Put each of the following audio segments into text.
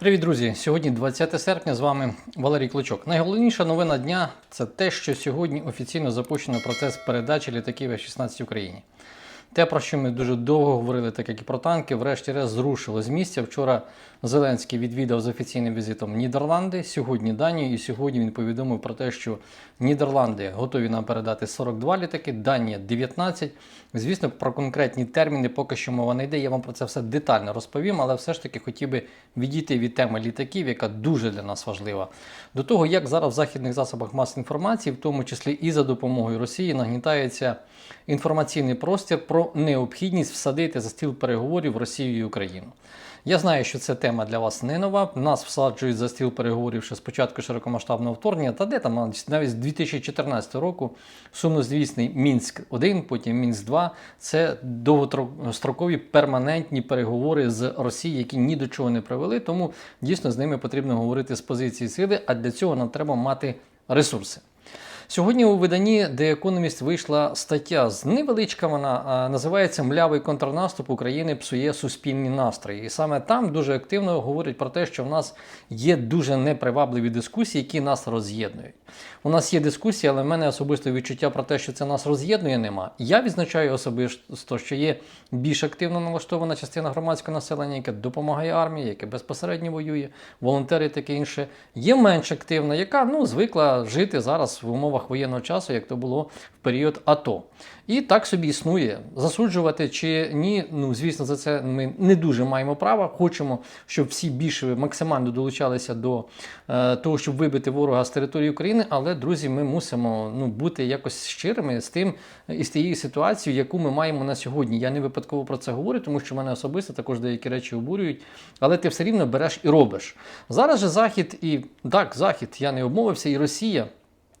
Привіт, друзі! Сьогодні 20 серпня. З вами Валерій Клочок. Найголовніша новина дня це те, що сьогодні офіційно запущено процес передачі літаків F-16 Україні. Те, про що ми дуже довго говорили, так як і про танки, врешті-решт зрушило з місця. Вчора Зеленський відвідав з офіційним візитом Нідерланди, сьогодні Данію, і сьогодні він повідомив про те, що Нідерланди готові нам передати 42 літаки, Данія 19. Звісно, про конкретні терміни поки що мова не йде. Я вам про це все детально розповім, але все ж таки хотів би відійти від теми літаків, яка дуже для нас важлива, до того, як зараз в західних засобах масової інформації, в тому числі і за допомогою Росії, нагнітається інформаційний простір про необхідність всадити за стіл переговорів Росію і Україну. Я знаю, що це тема для вас не нова. Нас всаджують за стіл переговорів ще з початку широкомасштабного вторгнення, та де там навіть з 2014 року сумнозвісний Мінськ 1 потім Мінськ 2 це довгострокові перманентні переговори з Росією, які ні до чого не привели. Тому дійсно з ними потрібно говорити з позиції сили, а для цього нам треба мати ресурси. Сьогодні у виданні The Economist вийшла стаття з невеличка. Вона називається Млявий контрнаступ України псує суспільні настрої. І саме там дуже активно говорять про те, що в нас є дуже непривабливі дискусії, які нас роз'єднують. У нас є дискусії, але в мене особисто відчуття про те, що це нас роз'єднує, нема. Я відзначаю особисто, що є більш активно налаштована частина громадського населення, яке допомагає армії, яке безпосередньо воює, волонтери таке інше. Є менш активна, яка ну звикла жити зараз в умовах воєнного часу, як то було в період АТО. І так собі існує. Засуджувати чи ні, ну звісно, за це ми не дуже маємо права. Хочемо, щоб всі більше максимально долучалися до е, того, щоб вибити ворога з території України. Але друзі, ми мусимо ну бути якось щирими з тим і з тією ситуацією, яку ми маємо на сьогодні. Я не випадково про це говорю, тому що мене особисто також деякі речі обурюють. Але ти все рівно береш і робиш. Зараз же захід і так, захід, я не обмовився, і Росія.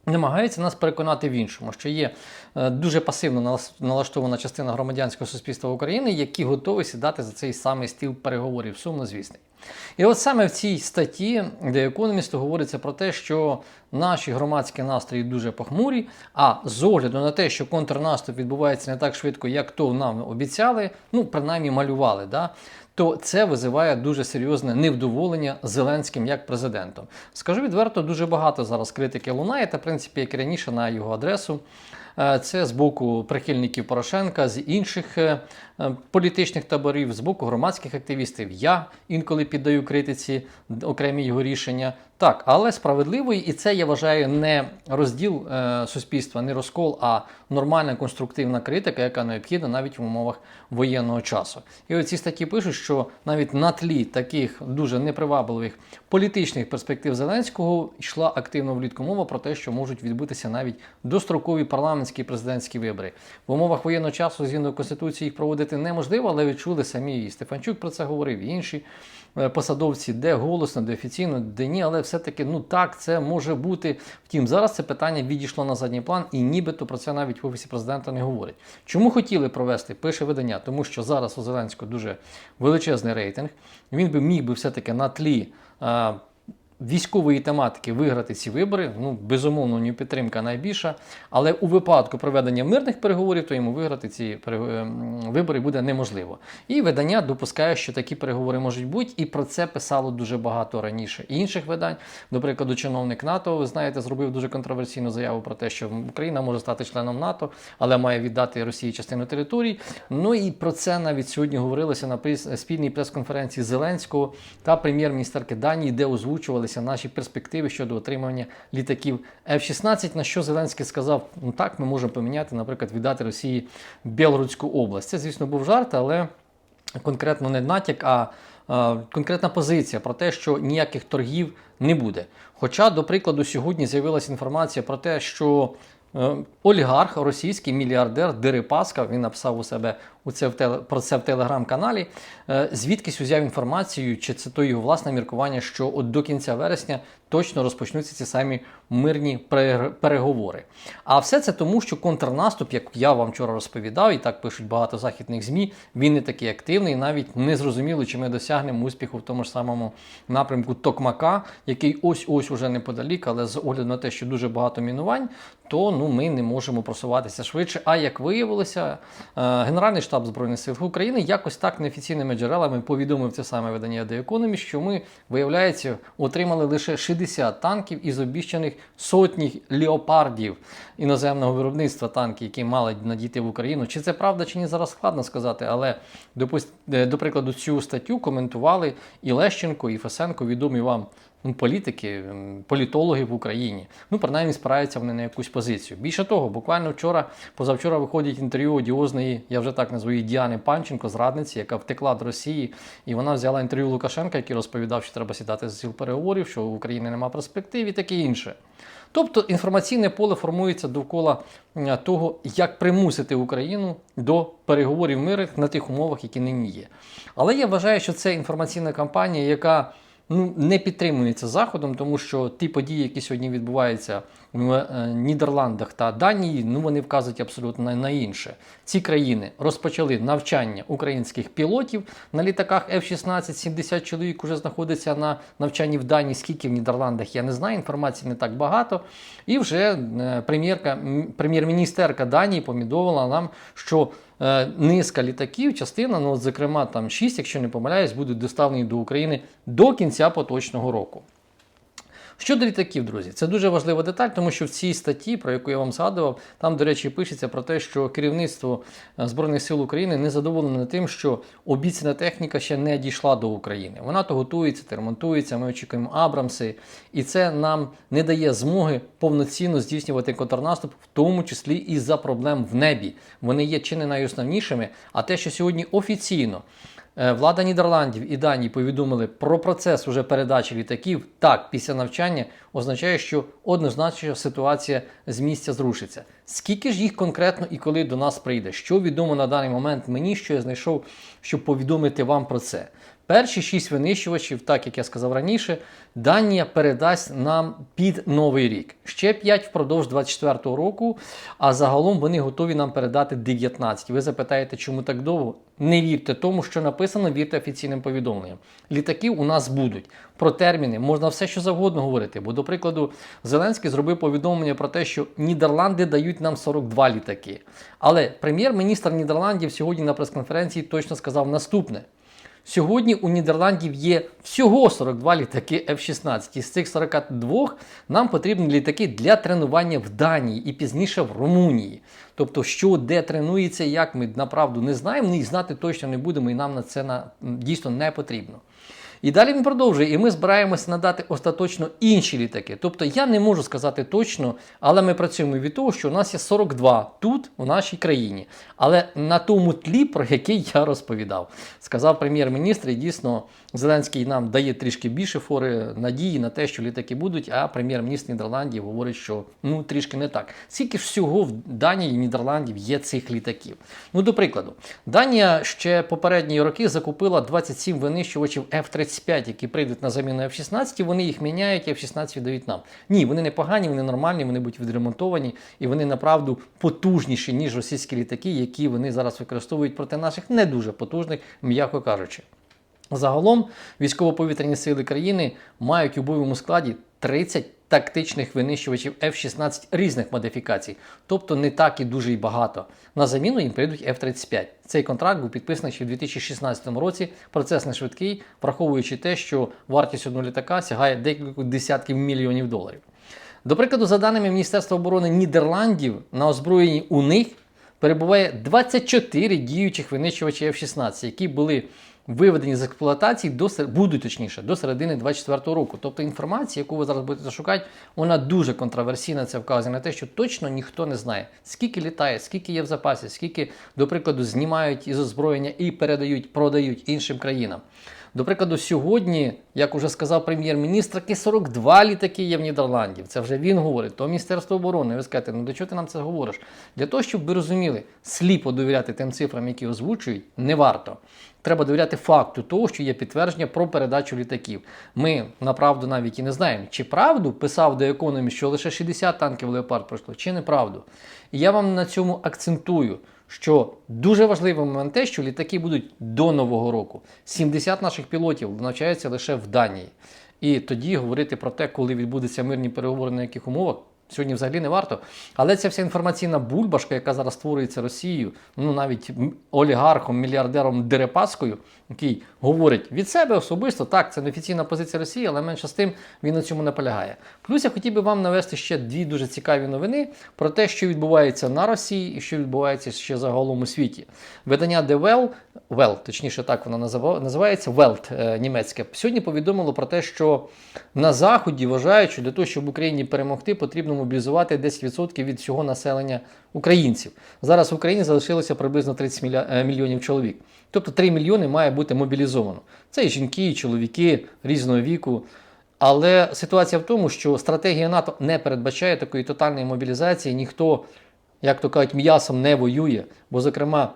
Намагається нас переконати в іншому, що є е, дуже пасивно налаштована частина громадянського суспільства України, які готові сідати за цей самий стіл переговорів, сумно звісний. І от саме в цій статті, де економісту говориться про те, що наші громадські настрої дуже похмурі, а з огляду на те, що контрнаступ відбувається не так швидко, як то нам обіцяли, ну принаймні малювали. да, то це визиває дуже серйозне невдоволення Зеленським як президентом. Скажу відверто, дуже багато зараз критики лунає, та в принципі, як і раніше на його адресу. Е, Це з боку прихильників Порошенка, з інших е, е, політичних таборів, з боку громадських активістів. Я інколи піддаю критиці окремі його рішення. Так, але справедливої, і це я вважаю не розділ е, суспільства, не розкол, а нормальна конструктивна критика, яка необхідна навіть в умовах воєнного часу. І оці статті пишуть, що навіть на тлі таких дуже непривабливих політичних перспектив Зеленського йшла активно влітку мова про те, що можуть відбутися навіть дострокові парламентські і президентські вибори. В умовах воєнного часу згідно конституції їх проводити неможливо, але відчули самі і Стефанчук про це говорив, і інші е, посадовці, де голосно, де офіційно, де ні, але все-таки ну так це може бути. Втім, зараз це питання відійшло на задній план, і нібито про це навіть в офісі президента не говорять. Чому хотіли провести? Пише видання, тому що зараз у Зеленського дуже величезний рейтинг. Він би міг би все-таки на тлі. Військової тематики виграти ці вибори, ну безумовно, у нього підтримка найбільша. Але у випадку проведення мирних переговорів, то йому виграти ці вибори буде неможливо. І видання допускає, що такі переговори можуть бути, і про це писало дуже багато раніше інших видань. До прикладу, чиновник НАТО, ви знаєте, зробив дуже контроверсійну заяву про те, що Україна може стати членом НАТО, але має віддати Росії частину територій. Ну і про це навіть сьогодні говорилося на спільній прес-конференції Зеленського та прем'єр-міністерки Данії, де озвучували наші перспективи щодо отримання літаків F-16, на що Зеленський сказав: ну так, ми можемо поміняти, наприклад, віддати Росії Білгородську область. Це, звісно, був жарт, але конкретно не натяк, а конкретна позиція про те, що ніяких торгів не буде. Хоча, до прикладу, сьогодні з'явилася інформація про те, що е, Олігарх, російський мільярдер Дерипаска, він написав у себе у це в теле, про це в телеграм-каналі. Е, звідкись узяв інформацію, чи це то його власне міркування, що от до кінця вересня точно розпочнуться ці самі мирні переговори. А все це тому, що контрнаступ, як я вам вчора розповідав, і так пишуть багато західних ЗМІ, він не такий активний, навіть не зрозуміло, чи ми досягнемо успіху в тому ж самому напрямку Токмака, який ось-ось уже неподалік, але з огляду на те, що дуже багато мінувань, то ну ми не можемо просуватися швидше. А як виявилося, е, генеральний штаб Збройних сил України якось так неофіційними джерелами повідомив це саме видання The Economist, що ми, виявляється, отримали лише 60 танків із обіщаних сотні леопардів іноземного виробництва танків, які мали надійти в Україну. Чи це правда, чи ні, зараз складно сказати, але е, до прикладу, цю статтю коментували і Лещенко, і Фесенко, відомі вам політики, політологи в Україні. Ну, принаймні, спираються вони на якусь позицію. Більше того, буквально вчора, позавчора виходить інтерв'ю одіозної, я вже так назву її Діани Панченко, зрадниці, яка втекла до Росії, і вона взяла інтерв'ю Лукашенка, який розповідав, що треба сідати за стіл переговорів, що в Україні немає перспектив і таке інше. Тобто інформаційне поле формується довкола того, як примусити Україну до переговорів мирних на тих умовах, які нині є. Але я вважаю, що це інформаційна кампанія, яка ну, не підтримується Заходом, тому що ті події, які сьогодні відбуваються в е, Нідерландах та Данії, ну вони вказують абсолютно на, інше. Ці країни розпочали навчання українських пілотів на літаках F-16, 70 чоловік уже знаходиться на навчанні в Данії. Скільки в Нідерландах, я не знаю, інформації не так багато. І вже е, прем'єрка, прем'єр-міністерка Данії повідомила нам, що низка літаків, частина, ну, от, зокрема, там 6, якщо не помиляюсь, будуть доставлені до України до кінця поточного року. Щодо літаків, друзі, це дуже важлива деталь, тому що в цій статті, про яку я вам згадував, там, до речі, пишеться про те, що керівництво е, Збройних сил України не задоволене тим, що обіцяна техніка ще не дійшла до України. Вона то готується, то ремонтується. Ми очікуємо Абрамси, і це нам не дає змоги повноцінно здійснювати контрнаступ, в тому числі і за проблем в небі. Вони є чи не найосновнішими, а те, що сьогодні офіційно. Е, Влада Нідерландів і Данії повідомили про процес уже передачі літаків. Так, після навчання означає, що однозначно ситуація з місця зрушиться. Скільки ж їх конкретно і коли до нас прийде? Що відомо на даний момент мені, що я знайшов, щоб повідомити вам про це? Перші шість винищувачів, так як я сказав раніше, Данія передасть нам під новий рік. Ще 5 впродовж 24-го року, а загалом вони готові нам передати 19. Ви запитаєте, чому так довго? Не вірте тому, що написано, вірте офіційним повідомленням. Літаки у нас будуть. Про терміни можна все, що завгодно говорити. Бо, до прикладу, Зеленський зробив повідомлення про те, що Нідерланди дають нам 42 літаки. Але прем'єр-міністр Нідерландів сьогодні на прес-конференції точно сказав наступне. Сьогодні у Нідерландів є всього 42 літаки F-16. Із цих 42 нам потрібні літаки для тренування в Данії і пізніше в Румунії. Тобто, що де тренується, як ми направду не знаємо, ну і знати точно не будемо, і нам на це на, дійсно не потрібно. І далі він продовжує, і ми збираємося надати остаточно інші літаки. Тобто я не можу сказати точно, але ми працюємо від того, що у нас є 42 тут, у нашій країні. Але на тому тлі, про який я розповідав, сказав прем'єр-міністр, і дійсно Зеленський нам дає трішки більше фори надії на те, що літаки будуть. А прем'єр-міністр Нідерландів говорить, що ну трішки не так. Скільки всього в Данії і Нідерландів є цих літаків? Ну, до прикладу, Данія ще попередні роки закупила 27 винищувачів F-35, які прийдуть на заміну F-16, вони їх міняють, і F-16 віддають нам. Ні, вони не погані, вони нормальні, вони будуть відремонтовані, і вони направду потужніші, ніж російські літаки, які вони зараз використовують проти наших не дуже потужних, м'яко кажучи. Загалом військово-повітряні сили країни мають у бойовому складі 30 тактичних винищувачів F-16 різних модифікацій, тобто не так і дуже й багато. На заміну їм прийдуть F-35. Цей контракт був підписаний ще в 2016 році. Процес не швидкий, враховуючи те, що вартість одного літака сягає декількох десятків мільйонів доларів. До прикладу, за даними Міністерства оборони Нідерландів, на озброєнні у них перебуває 24 діючих винищувачі F-16, які були виведені з експлуатації до сер- будуть точніше до середини 24 року. Тобто інформація, яку ви зараз будете шукати, вона дуже контроверсійна. Це вказує на те, що точно ніхто не знає, скільки літає, скільки є в запасі, скільки, до прикладу, знімають із озброєння і передають, продають іншим країнам. До прикладу, сьогодні, як уже сказав прем'єр-міністр, таки 42 літаки є в Нідерландів. Це вже він говорить, то Міністерство оборони. Ви скажете, ну до чого ти нам це говориш? Для того, щоб ви розуміли, сліпо довіряти тим цифрам, які озвучують, не варто. Треба довіряти факту того, що є підтвердження про передачу літаків. Ми направду навіть і не знаємо, чи правду писав до економі, що лише 60 танків Леопард пройшло, чи неправду. І я вам на цьому акцентую, що дуже важливий момент те, що літаки будуть до Нового року. 70 наших пілотів навчаються лише в Данії. І тоді говорити про те, коли відбудуться мирні переговори на яких умовах, Сьогодні взагалі не варто. Але ця вся інформаційна бульбашка, яка зараз створюється Росією, ну навіть олігархом, мільярдером Дерипаскою, який говорить від себе особисто, так, це неофіційна позиція Росії, але менше з тим він на цьому наполягає. Плюс я хотів би вам навести ще дві дуже цікаві новини про те, що відбувається на Росії і що відбувається ще загалом у світі. Видання The Well, Well, точніше так воно називається, Welt е, німецьке, сьогодні повідомило про те, що на Заході вважають, що для того, щоб Україні перемогти, потрібно мобілізувати 10% від всього населення українців. Зараз в Україні залишилося приблизно 30 міля- е, мільйонів чоловік. Тобто 3 мільйони має бути мобілізовано. Це і жінки, і чоловіки різного віку. Але ситуація в тому, що стратегія НАТО не передбачає такої тотальної мобілізації. Ніхто, як то кажуть, м'ясом не воює. Бо, зокрема,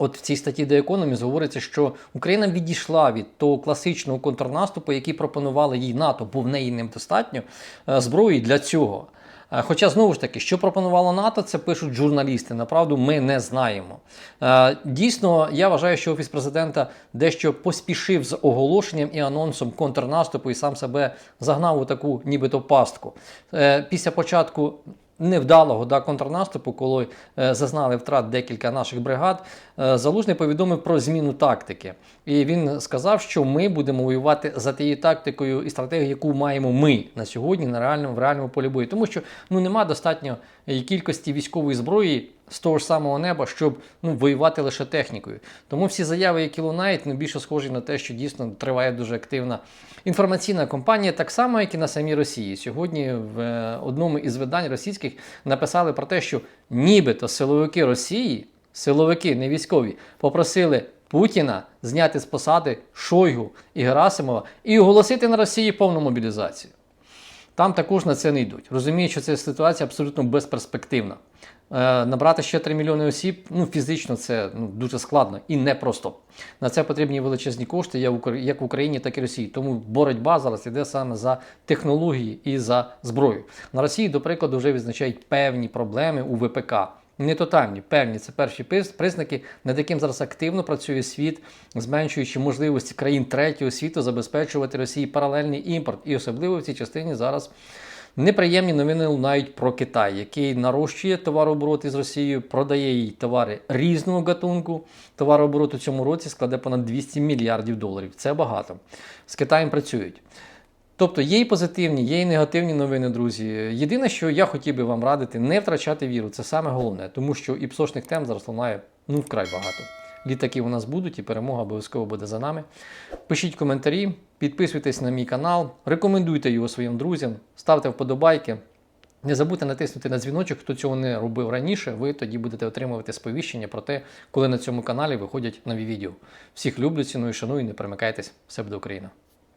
От в цій статті The Economist говориться, що Україна відійшла від того класичного контрнаступу, який пропонували їй НАТО, бо в неї недостатньо е, зброї для цього. Е, Хоча знову ж таки, що пропонувало НАТО, це пишуть журналісти. Направду ми не знаємо. Е, Дійсно, я вважаю, що офіс президента дещо поспішив з оголошенням і анонсом контрнаступу і сам себе загнав у таку нібито пастку. Е, Після початку невдалого да, контрнаступу, коли е, зазнали втрат декілька наших бригад, е, Залужний повідомив про зміну тактики. І він сказав, що ми будемо воювати за тією тактикою і стратегією, яку маємо ми на сьогодні на реальному, в реальному полі бою. Тому що ну, нема достатньо е, кількості військової зброї з того ж самого неба, щоб ну, воювати лише технікою. Тому всі заяви, які лунають, ну, більше схожі на те, що дійсно триває дуже активна інформаційна кампанія, так само, як і на самій Росії. Сьогодні в е, одному із видань російських написали про те, що нібито силовики Росії, силовики, не військові, попросили Путіна зняти з посади Шойгу і Герасимова і оголосити на Росії повну мобілізацію. Там також на це не йдуть. Розуміють, що ця ситуація абсолютно безперспективна. Е, набрати ще 3 мільйони осіб, ну фізично це ну, дуже складно і непросто. На це потрібні величезні кошти, як в Укра- в Україні, так і Росії. Тому боротьба зараз іде саме за технології і за зброю. На Росії, до прикладу, вже відзначають певні проблеми у ВПК. Не тотальні, певні це перші признаки, над яким зараз активно працює світ, зменшуючи можливості країн третього світу забезпечувати Росії паралельний імпорт. І особливо в цій частині зараз неприємні новини лунають про Китай, який нарощує товарооборот із Росією, продає їй товари різного гатунку. Товарооборот у цьому році складе понад 200 мільярдів доларів. Це багато. З Китаєм працюють. Тобто є і позитивні, є і негативні новини, друзі. Єдине, що я хотів би вам радити, не втрачати віру. Це саме головне, тому що і псошних тем зараз лунає ну вкрай багато. Літаки у нас будуть, і перемога обов'язково буде за нами. Пишіть коментарі, підписуйтесь на мій канал, рекомендуйте його своїм друзям, ставте вподобайки. Не забудьте натиснути на дзвіночок, хто цього не робив раніше, ви тоді будете отримувати сповіщення про те, коли на цьому каналі виходять нові відео. Всіх люблю, ціную, шаную, не перемикайтесь. Все буде Україна!